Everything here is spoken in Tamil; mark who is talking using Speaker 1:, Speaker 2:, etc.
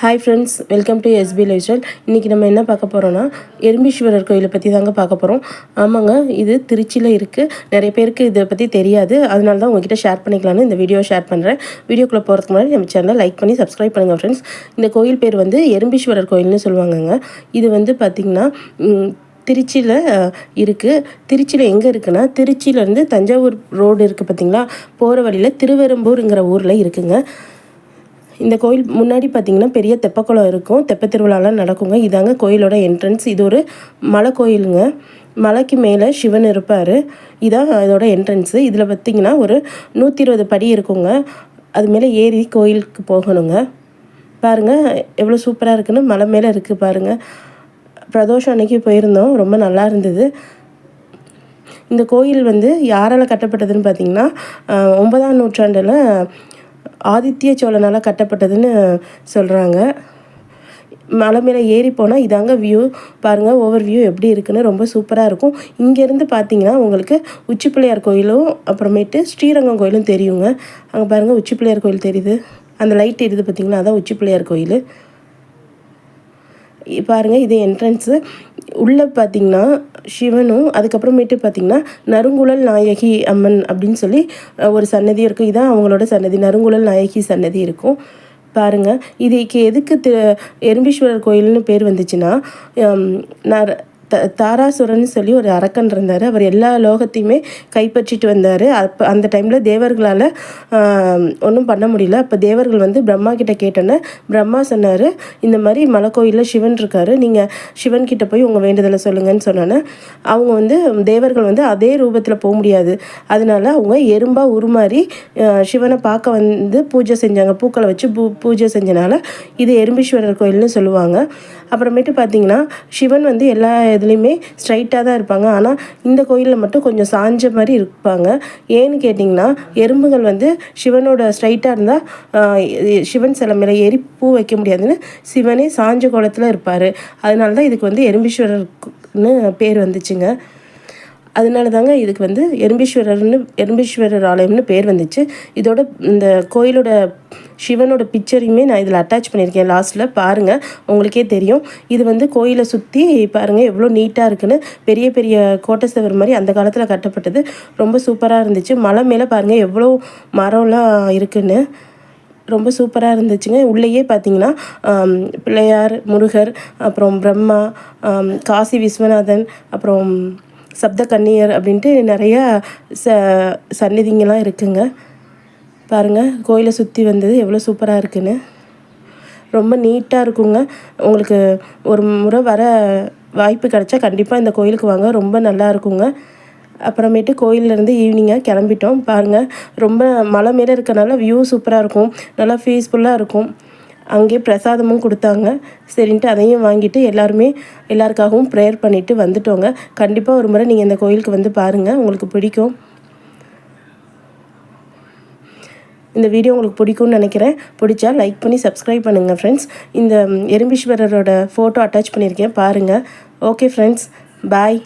Speaker 1: Hi friends welcome to S P life style இன்றைக்கி நம்ம என்ன பார்க்க போகிறோன்னா எறும்பீஸ்வரர் கோயிலை பற்றி தாங்க பார்க்க போகிறோம் ஆமாங்க இது திருச்சியில் இருக்குது நிறைய பேருக்கு இதை பற்றி தெரியாது. அதனால தான் உங்ககிட்ட ஷேர் பண்ணிக்கலான்னு இந்த வீடியோ ஷேர் பண்ணுறேன் வீடியோக்குள்ளே போகிறதுக்கு முன்னாடி நம்ம சேனலை லைக் பண்ணி சப்ஸ்கிரைப் பண்ணுங்கள் ஃப்ரெண்ட்ஸ் இந்த கோயில் பேர் வந்து எறும்பீஸ்வரர் கோயில்னு சொல்லுவாங்கங்க. இது வந்து பார்த்திங்கன்னா திருச்சியில் இருக்குது திருச்சியில் எங்கே இருக்குன்னா திருச்சியிலேருந்து தஞ்சாவூர் ரோடு இருக்குது பார்த்திங்களா போகிற வழியில் திருவெரும்பூருங்கிற ஊரில் இருக்குங்க. இந்த கோயில் முன்னாடி பார்த்தீங்கன்னா பெரிய தெப்பக்குளம் இருக்கும். தெப்ப திருவிழாலாம் நடக்குங்க. இதாங்க கோயிலோட என்ட்ரன்ஸ் இது ஒரு மலை கோயிலுங்க. மலைக்கு மேலே சிவன் இருப்பார். இதான் அதோட என்ட்ரன்ஸு இதில் பார்த்திங்கன்னா ஒரு நூற்றி இருபது படி இருக்குங்க. அது மேலே ஏறி கோயிலுக்கு போகணுங்க. பாருங்கள் எவ்வளோ சூப்பராக இருக்குன்னு மலை மேலே இருக்குது பாருங்கள் பிரதோஷம் அன்னைக்கு போயிருந்தோம். ரொம்ப நல்லா இருந்தது. இந்த கோயில் வந்து யாரால் கட்டப்பட்டதுன்னு பார்த்திங்கன்னா ஒன்பதாம் நூற்றாண்டில் ஆதித்ய சோழனால் கட்டப்பட்டதுன்னு சொல்கிறாங்க மலை மேலே ஏறி போனால் இதாங்க வியூ பாருங்கள் ஓவர் வியூ எப்படி இருக்குன்னு ரொம்ப சூப்பராக இருக்கும். இங்கேருந்து பார்த்தீங்கன்னா உங்களுக்கு உச்சி பிள்ளையார் கோயிலும் அப்புறமேட்டு ஸ்ரீரங்கம் கோயிலும் தெரியுங்க. அங்கே பாருங்கள் உச்சி பிள்ளையார் கோயில் தெரியுது. அந்த லைட் எரியுது பார்த்தீங்களா அதான் உச்சி பிள்ளையார் கோயில். பாருங்கள் இது என்ட்ரன்ஸு உள்ளே பார்த்தீங்கன்னா சிவனும் அதுக்கப்புறமேட்டு பார்த்திங்கன்னா நறுங்குழல் நாயகி அம்மன் அப்படின்னு சொல்லி ஒரு சன்னதி இருக்கும். இதான் அவங்களோட சன்னதி. நறுங்குழல் நாயகி சன்னதி இருக்கும். பாருங்கள் இதுக்கு எதுக்கு எறும்பீஸ்வரர் கோயில்னு பேர் வந்துச்சுன்னா நர் த தாராசுரன் சொல்லி ஒரு அரக்கன் இருந்தார். அவர் எல்லா லோகத்தையுமே கைப்பற்றிட்டு வந்தார். அப்போ அந்த டைமில் தேவர்களால் ஒன்றும் பண்ண முடியல. அப்போ தேவர்கள் வந்து பிரம்மா கிட்ட கேட்டோன்னே பிரம்மா சொன்னார் இந்த மாதிரி மலைக்கோயிலில் சிவன் இருக்கார் நீங்கள் சிவன் கிட்ட போய் உங்கள் வேண்டுதலை சொல்லுங்கன்னு சொன்னோன்னே அவங்க வந்து தேவர்கள் வந்து அதே ரூபத்தில் போக முடியாது. அதனால அவங்க எறும்பாக உருமாறி சிவனை பார்க்க வந்து பூஜை செஞ்சாங்க. பூக்களை வச்சு பூ பூஜை செஞ்சனால இது எறும்பீஸ்வரர் கோயில்னு சொல்லுவாங்க. அப்புறமேட்டு பார்த்தீங்கன்னா சிவன் வந்து எல்லா இதுலேயுமே ஸ்ட்ரைட்டாக தான் இருப்பாங்க. ஆனால் இந்த கோயிலில் மட்டும் கொஞ்சம் சாஞ்ச மாதிரி இருப்பாங்க. ஏன்னு கேட்டிங்கன்னா எறும்புகள் வந்து சிவனோட ஸ்ட்ரைட்டாக இருந்தால் சிவன் சில மேலே ஏறி பூ வைக்க முடியாதுன்னு சிவனே சாஞ்ச கோலத்தில் இருப்பார். அதனால தான் இதுக்கு வந்து எறும்பீஸ்வரர்னு பேர் வந்துச்சுங்க. அதனால தாங்க இதுக்கு வந்து எறும்பீஸ்வரர்னு எறும்பீஸ்வரர் ஆலயம்னு பேர் வந்துச்சு. இதோட இந்த கோயிலோட சிவனோட பிக்சரையுமே நான் இதில் அட்டாச் பண்ணியிருக்கேன் லாஸ்ட்டில் பாருங்கள் உங்களுக்கே தெரியும். இது வந்து கோயிலை சுற்றி பாருங்கள் எவ்வளோ நீட்டாக இருக்குன்னு. பெரிய பெரிய கோட்டை சவர் மாதிரி அந்த காலத்தில் கட்டப்பட்டது. ரொம்ப சூப்பராக இருந்துச்சு. மலை மேலே பாருங்கள் எவ்வளோ மரம்லாம் இருக்குன்னு. ரொம்ப சூப்பராக இருந்துச்சுங்க. உள்ளேயே பார்த்தீங்கன்னா பிள்ளையார் முருகர் அப்புறம் பிரம்மா காசி விஸ்வநாதன் அப்புறம் சப்த கன்னியர் அப்படின்ட்டு நிறையா ச சந்நிதிங்கெல்லாம் இருக்குங்க. பாருங்கள் கோயிலை சுற்றி வந்தது எவ்வளோ சூப்பராக இருக்குன்னு. ரொம்ப நீட்டாக இருக்குங்க. உங்களுக்கு ஒரு முறை வர வாய்ப்பு கிடச்சா கண்டிப்பாக இந்த கோயிலுக்கு வாங்க. ரொம்ப நல்லா இருக்குங்க. அப்புறமேட்டு கோயிலேருந்து ஈவினிங்காக கிளம்பிட்டோம். பாருங்கள் ரொம்ப மலை மேலே இருக்கனால வியூ சூப்பராக இருக்கும். நல்லா பீஸ்ஃபுல்லாக இருக்கும். அங்கேயே பிரசாதமும் கொடுத்தாங்க. சரின்ட்டு அதையும் வாங்கிட்டு எல்லாருமே எல்லாருக்காகவும் ப்ரேயர் பண்ணிவிட்டு வந்துட்டோங்க. கண்டிப்பாக ஒரு முறை நீங்கள் இந்த கோயிலுக்கு வந்து பாருங்கள் உங்களுக்கு பிடிக்கும். இந்த வீடியோ உங்களுக்கு பிடிக்கும்னு நினைக்கிறேன். பிடிச்சா லைக் பண்ணி சப்ஸ்கிரைப் பண்ணுங்கள் ஃப்ரெண்ட்ஸ் இந்த எறும்பீஸ்வரரோட ஃபோட்டோ அட்டாச் பண்ணியிருக்கேன். பாருங்கள் ஓகே ஃப்ரெண்ட்ஸ் பாய்